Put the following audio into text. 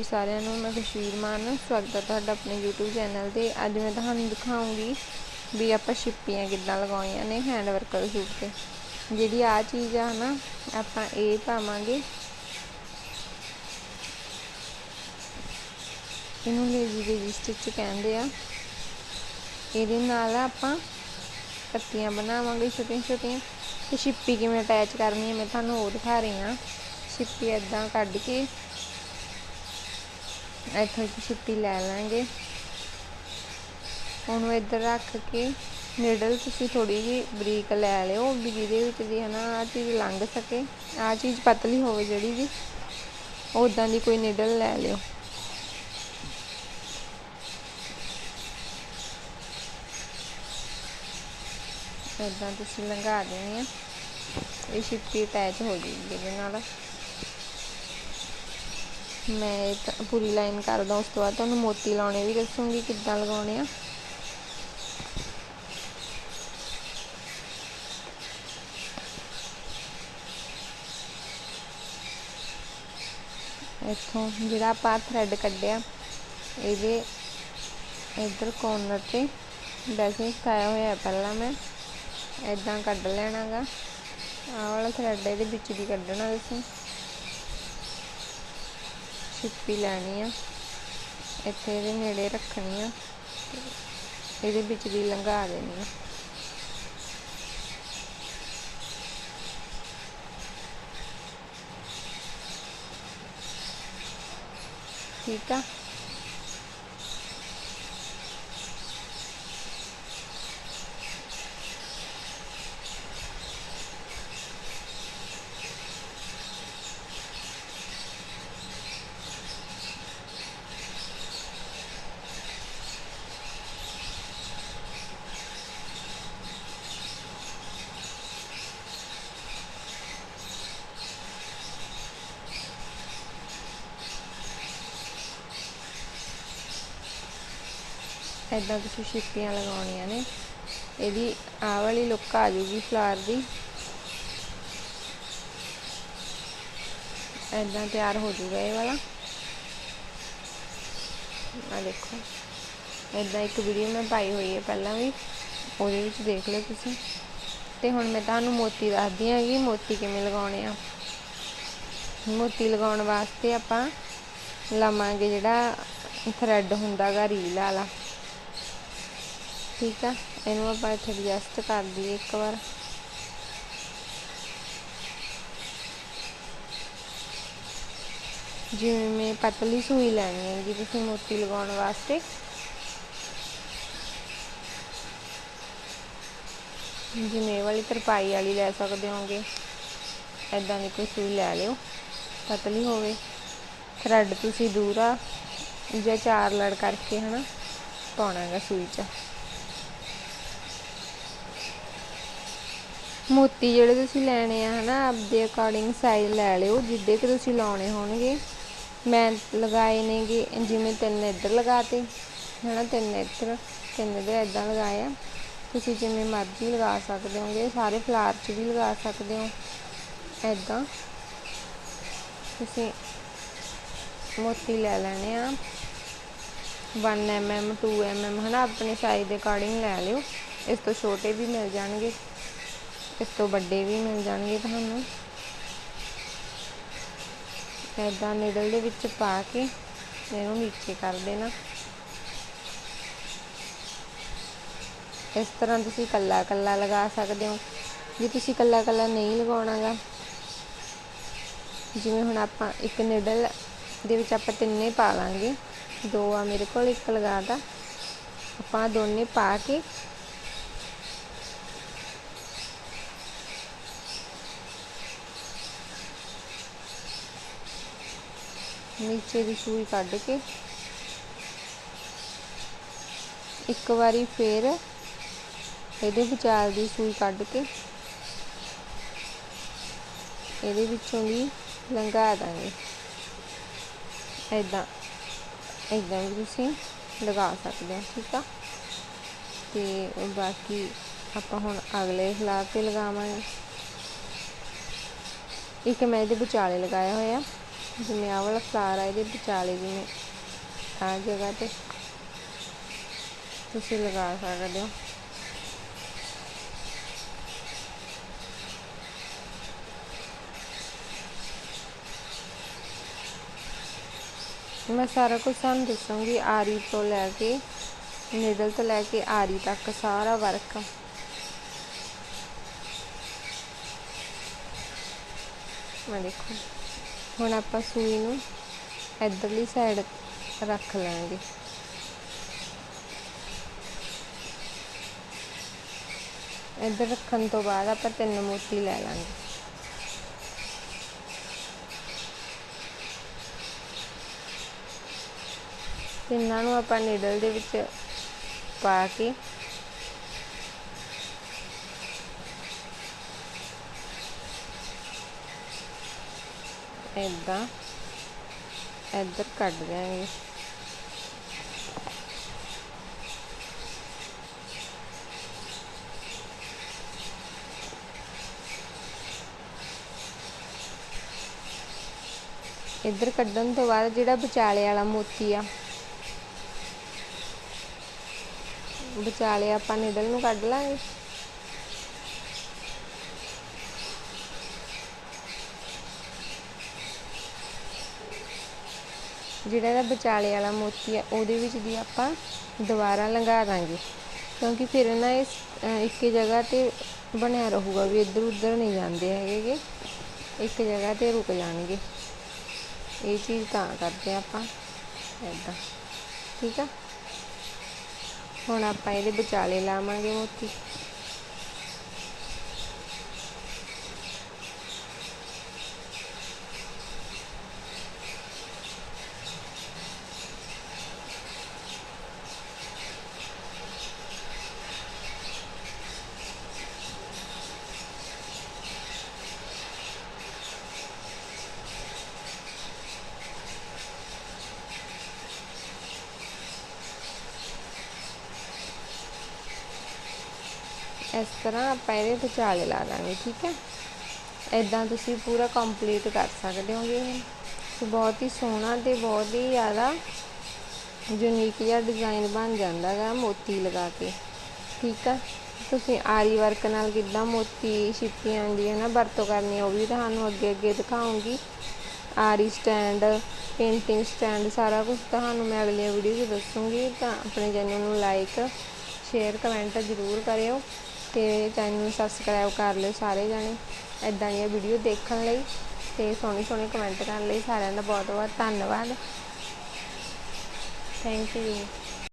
ਜੀ ਸਾਰਿਆਂ ਨੂੰ ਮੈਂ ਖੁਸ਼ੀਰ ਮਾਨ ਸਵਾਗਤ ਹੈ ਤੁਹਾਡਾ ਆਪਣੇ YouTube ਚੈਨਲ ਤੇ। ਅੱਜ ਮੈਂ ਤੁਹਾਨੂੰ ਦਿਖਾਉਂਗੀ ਵੀ ਆਪਾਂ ਛਿੱਪੀਆਂ ਕਿੱਦਾਂ ਲਗਾਉਣੀਆਂ ਨੇ ਹੈਂਡ ਵਰਕ ਦੇ ਸੂਟ ਤੇ। ਜਿਹੜੀ ਆ ਚੀਜ਼ ਆ ਨਾ, ਆਪਾਂ ਇਹ ਪਾਵਾਂਗੇ। ਇਹਨੂੰ ਲੇਜੀ ਲੇਜੀ ਸਟਿਚ ਕਹਿੰਦੇ ਆ। ਇਹਦੇ ਨਾਲ ਆਪਾਂ ਪੱਤੀਆਂ ਬਣਾਵਾਂਗੇ ਛੋਟੀਆਂ ਛੋਟੀਆਂ ਤੇ ਛਿੱਪੀ ਕਿਵੇਂ ਅਟੈਚ ਕਰਨੀ ਹੈ ਮੈਂ ਤੁਹਾਨੂੰ ਉਹ ਦਿਖਾ ਰਹੀ ਹਾਂ। ਛਿੱਪੀ ਇਦਾਂ ਕੱਢ ਕੇ ਇੱਥੋਂ ਇੱਕ ਛਿੱਪੀ ਲੈ ਲਾਂਗੇ। ਉਹਨੂੰ ਇੱਧਰ ਰੱਖ ਕੇ ਨਿਡਲ ਤੁਸੀਂ ਥੋੜੀ ਜਿਹੀ ਬਰੀਕ ਲੈ ਲਿਓ ਵੀ ਜਿਹਦੇ ਵਿੱਚ ਦੀ ਹਨਾ ਆ ਚੀਜ਼ ਲੰਘ ਸਕੇ। ਆ ਚੀਜ਼ ਪਤਲੀ ਹੋਵੇ ਜਿਹੜੀ ਵੀ ਉਦਾਂ ਦੀ ਕੋਈ ਨਿਡਲ ਲੈ ਲਿਓ। ਇਦਾਂ ਤੁਸੀਂ ਲੰਘਾ ਦੇਣੀ ਆ। ਇਹ ਛਿੱਪੀ ਅਟੈਚ ਹੋ ਜੂਗੀ ਇਹਦੇ ਨਾਲ। ਮੈਂ ਤਾਂ ਪੂਰੀ ਲਾਈਨ ਕਰਦਾ, ਉਸ ਤੋਂ ਬਾਅਦ ਤੁਹਾਨੂੰ ਮੋਤੀ ਲਾਉਣੇ ਵੀ ਦੱਸੂੰਗੀ ਕਿੱਦਾਂ ਲਗਾਉਣੇ ਆ। ਇੱਥੋਂ ਜਿਹੜਾ ਆਪਾਂ ਥਰੈਡ ਕੱਢਿਆ, ਇਹਦੇ ਇਧਰ ਕੋਰਨਰ ਤੇ ਵੈਸੇ ਸਿਖਾਇਆ ਹੋਇਆ ਪਹਿਲਾਂ ਮੈਂ ਇਦਾਂ ਕੱਢ ਲੈਣਾਗਾ। ਆਹ ਵਾਲਾ ਥਰੈਡ ਇਹਦੇ ਵਿੱਚ ਦੀ ਕੱਢਣਾ ਤੁਸੀਂ। ਛਿੱਪੀ ਲੈਣੀ ਆ। ਇੱਥੇ ਇਹਦੇ ਨੇੜੇ ਰੱਖਣੀ ਆ। ਇਹਦੇ ਵਿੱਚ ਦੀ ਲੰਘਾ ਦੇਣੀ ਆ। ਠੀਕ ਆ? ਇਦਾਂ ਤੁਸੀਂ ਛਿੱਪੀਆਂ ਲਗਾਉਣੀਆਂ ਨੇ। ਇਹਦੀ ਆਹ ਵਾਲੀ ਲੁੱਕ ਆ ਜੂਗੀ ਫਲਾਰ ਦੀ। ਇਦਾਂ ਤਿਆਰ ਹੋ ਜੂਗਾ ਇਹ ਵਾਲਾ। ਆ ਦੇਖੋ। ਇਦਾਂ ਇੱਕ ਵੀਡੀਓ ਮੈਂ ਪਾਈ ਹੋਈ ਹੈ ਪਹਿਲਾਂ ਵੀ। ਉਹਦੇ ਵਿੱਚ ਦੇਖ ਲਿਓ ਤੁਸੀਂ। ਤੇ ਹੁਣ ਮੈਂ ਤੁਹਾਨੂੰ ਮੋਤੀ ਦੱਸਦੀ ਹਾਂ ਕਿ ਮੋਤੀ ਕਿਵੇਂ ਲਗਾਉਣੇ ਆ। ਮੋਤੀ ਲਗਾਉਣ ਵਾਸਤੇ ਆਪਾਂ ਲਵਾਂਗੇ ਜਿਹੜਾ ਥਰੈਡ ਹੁੰਦਾਗਾ ਰੀਲ ਵਾਲਾ। ਠੀਕ ਆ, ਇਹਨੂੰ ਆਪਾਂ ਇੱਥੇ ਐਡਜਸਟ ਕਰ ਦਈਏ ਇੱਕ ਵਾਰ। ਜਿਵੇਂ ਪਤਲੀ ਸੂਈ ਲੈਣੀ ਹੈ ਜੀ, ਤੁਸੀਂ ਮੋਤੀ ਲਗਾਉਣ ਵਾਸਤੇ। ਜਿਵੇਂ ਵਾਲੀ ਤਰਪਾਈ ਵਾਲੀ ਲੈ ਸਕਦੇ ਹੋਗੇ। ਐਦਾਂ ਦੀ ਕੋਈ ਸੂਈ ਲੈ ਲਿਓ, ਪਤਲੀ ਹੋਵੇ। ਥਰੈਡ ਤੁਸੀਂ ਦੂਰਾ ਜਾਂ ਚਾਰ ਲੜ ਕਰਕੇ ਹਨਾ, ਪਾਉਣਾ ਹੈਗਾ ਸੂਈ 'ਚ। ਮੋਤੀ ਜਿਹੜੇ ਤੁਸੀਂ ਲੈਣੇ ਆ ਹਨਾ, ਆਪਦੇ ਅਕੋਰਡਿੰਗ ਸਾਈਜ਼ ਲੈ ਲਿਓ, ਜਿੱਦੇ ਕਿ ਤੁਸੀਂ ਲਾਉਣੇ ਹੋਣਗੇ। ਮੈਂ ਲਗਾਏ ਨੇਗੇ, ਜਿਵੇਂ ਤਿੰਨ ਇੱਧਰ ਲਗਾਤੇ, ਹਨਾ, ਤਿੰਨ ਇੱਧਰ ਤਿੰਨ ਇੱਧਰ ਇਦਾਂ ਲਗਾਏ ਆ। ਤੁਸੀਂ ਜਿਵੇਂ ਮਰਜ਼ੀ ਲਗਾ ਸਕਦੇ ਹੋਗੇ, ਸਾਰੇ ਫਲਾਰ 'ਚ ਵੀ ਲਗਾ ਸਕਦੇ ਹੋ ਇਦਾਂ ਤੁਸੀਂ ਮੋਤੀ ਲੈ ਲੈਣੇ ਆ। 1 mm 2 mm ਹਨਾ, ਆਪਣੇ ਸਾਈਜ਼ ਦੇ ਅਕੋਰਡਿੰਗ ਲੈ ਲਿਓ। ਇਸ ਤੋਂ ਛੋਟੇ ਵੀ ਮਿਲ ਜਾਣਗੇ। ਇਸ ਤੋਂ ਵੱਡੇ ਵੀ ਮਿਲ ਜਾਣਗੇ ਤੁਹਾਨੂੰ। ਇਦਾਂ ਨਿਡਲ ਦੇ ਵਿੱਚ ਪਾ ਕੇ ਇਹਨੂੰ ਨੀਚੇ ਕਰ ਦੇਣਾ। ਇਸ ਤਰ੍ਹਾਂ ਤੁਸੀਂ ਕੱਲਾ ਕੱਲਾ ਲਗਾ ਸਕਦੇ ਹੋ। ਜੇ ਤੁਸੀਂ ਕੱਲਾ ਕੱਲਾ ਨਹੀਂ ਲਗਾਉਣਾਗਾ, ਜਿਵੇਂ ਹੁਣ ਆਪਾਂ ਇੱਕ ਨਿਡਲ ਦੇ ਵਿੱਚ ਆਪਾਂ ਤਿੰਨੇ ਪਾ ਲਾਂਗੇ। ਦੋ ਆ ਮੇਰੇ ਕੋਲ, ਇੱਕ ਲਗਾਤਾ ਆਪਾਂ ਦੋਨੇ ਪਾ ਕੇ ਨੀਚੇ ਦੀ ਸੂਈ ਕੱਢ ਕੇ ਇੱਕ ਵਾਰੀ ਫੇਰ ਇਹਦੇ ਵਿਚਾਲ ਦੀ ਸੂਈ ਕੱਢ ਕੇ ਇਹਦੇ ਵਿੱਚੋਂ ਵੀ ਲੰਘਾ ਦਾਂਗੇ। ਇਦਾਂ ਇਦਾਂ ਵੀ ਤੁਸੀਂ ਲਗਾ ਸਕਦੇ ਹੋ, ਠੀਕ ਆ? ਤੇ ਬਾਕੀ ਆਪਾਂ ਹੁਣ ਅਗਲੇ ਫਲਾਰ ਤੇ ਲਗਾਵਾਂਗੇ। ਇੱਕ ਮੈਂ ਇਹਦੇ ਵਿਚਾਲੇ ਲਗਾਇਆ ਹੋਇਆ ਜਿਵੇਂ ਆਹ ਵਾਲਾ ਫਲਾਰ ਆ, ਇਹਦੇ ਵਿਚਾਲੇ ਜਿਵੇਂ ਆ ਜਗ੍ਹਾ ਤੇ ਤੁਸੀਂ ਲਗਾ ਸਕਦੇ ਹੋ। ਮੈਂ ਸਾਰਾ ਕੁਝ ਤੁਹਾਨੂੰ ਦੱਸਾਂਗੀ, ਆਰੀ ਤੋਂ ਲੈ ਕੇ, ਨਿਡਲ ਤੋਂ ਲੈ ਕੇ ਆਰੀ ਤੱਕ ਸਾਰਾ ਵਰਕ। ਮੈਂ ਦੇਖੋ। ਹੁਣ ਆਪਾਂ ਸੂਈ ਨੂੰ ਇਧਰਲੀ ਸਾਈਡ ਰੱਖ ਲਾਂਗੇ। ਇੱਧਰ ਰੱਖਣ ਤੋਂ ਬਾਅਦ ਆਪਾਂ ਤਿੰਨ ਮੋਤੀ ਲੈ ਲਾਂਗੇ। ਤਿੰਨਾਂ ਨੂੰ ਆਪਾਂ ਨੀਡਲ ਦੇ ਵਿੱਚ ਪਾ ਕੇ ਇਦਾਂ ਇੱਧਰ ਕੱਢ ਦਿਆਂਗੇ। ਇੱਧਰ ਕੱਢਣ ਤੋਂ ਬਾਅਦ ਜਿਹੜਾ ਵਿਚਾਲੇ ਵਾਲਾ ਮੋਤੀ ਆ, ਵਿਚਾਲੇ ਆਪਾਂ ਨਿਡਲ ਨੂੰ ਕੱਢ ਲਾਂਗੇ। ਜਿਹੜਾ ਇਹਦਾ ਵਿਚਾਲੇ ਵਾਲਾ ਮੋਤੀ ਆ, ਉਹਦੇ ਵਿੱਚ ਦੀ ਆਪਾਂ ਦੁਬਾਰਾ ਲੰਘਾ ਦਾਂਗੇ। ਕਿਉਂਕਿ ਫਿਰ ਨਾ ਇਸ ਇੱਕ ਜਗ੍ਹਾ ਤੇ ਬਣਿਆ ਰਹੂਗਾ ਵੀ ਇੱਧਰ ਉੱਧਰ ਨਹੀਂ ਜਾਂਦੇ ਹੈਗੇ। ਇੱਕ ਜਗ੍ਹਾ ਤੇ ਰੁਕ ਜਾਣਗੇ। ਇਹ ਚੀਜ਼ ਤਾਂ ਕਰਦੇ ਆਪਾਂ ਐਦਾਂ ਠੀਕ ਆ? ਹੁਣ ਆਪਾਂ ਇਹਦੇ ਵਿਚਾਲੇ ਲਾਵਾਂਗੇ ਮੋਤੀ। ਇਸ ਤਰ੍ਹਾਂ ਆਪਾਂ ਇਹਦੇ ਵਿਚਾਲੇ ਲਾ ਦਾਂਗੇ, ਠੀਕ ਹੈ? ਇਦਾਂ ਤੁਸੀਂ ਪੂਰਾ ਕੰਪਲੀਟ ਕਰ ਸਕਦੇ ਹੋਗੇ ਇਹ। ਬਹੁਤ ਹੀ ਸੋਹਣਾ ਤੇ ਬਹੁਤ ਹੀ ਜ਼ਿਆਦਾ ਯੂਨੀਕ ਜਿਹਾ ਡਿਜ਼ਾਈਨ ਬਣ ਜਾਂਦਾ ਹੈ ਮੋਤੀ ਲਗਾ ਕੇ, ਠੀਕ ਆ? ਤੁਸੀਂ ਆਰੀ ਵਰਕ ਨਾਲ ਕਿੱਦਾਂ ਮੋਤੀ ਛਿੱਪੀਆਂ ਦੀ ਨਾ ਵਰਤੋਂ ਕਰਨੀ ਉਹ ਵੀ ਤੁਹਾਨੂੰ ਅੱਗੇ ਅੱਗੇ ਦਿਖਾਉਂਗੀ। ਆਰੀ ਸਟੈਂਡ ਪੇਂਟਿੰਗ ਸਟੈਂਡ ਸਾਰਾ ਕੁਝ ਤੁਹਾਨੂੰ ਮੈਂ ਅਗਲੀਆਂ ਵੀਡੀਓ 'ਚ ਦੱਸੂੰਗੀ। ਤਾਂ ਆਪਣੇ ਚੈਨਲ ਨੂੰ ਲਾਈਕ ਸ਼ੇਅਰ ਕਮੈਂਟ ਜ਼ਰੂਰ ਕਰਿਓ। ਅਤੇ ਚੈਨਲ ਨੂੰ ਸਬਸਕ੍ਰਾਈਬ ਕਰ ਲਿਓ ਸਾਰੇ ਜਾਣੇ। ਇੱਦਾਂ ਦੀਆਂ ਵੀਡੀਓ ਦੇਖਣ ਲਈ ਅਤੇ ਸੋਹਣੇ ਸੋਹਣੇ ਕਮੈਂਟ ਕਰਨ ਲਈ ਸਾਰਿਆਂ ਦਾ ਬਹੁਤ ਬਹੁਤ ਧੰਨਵਾਦ। Thank you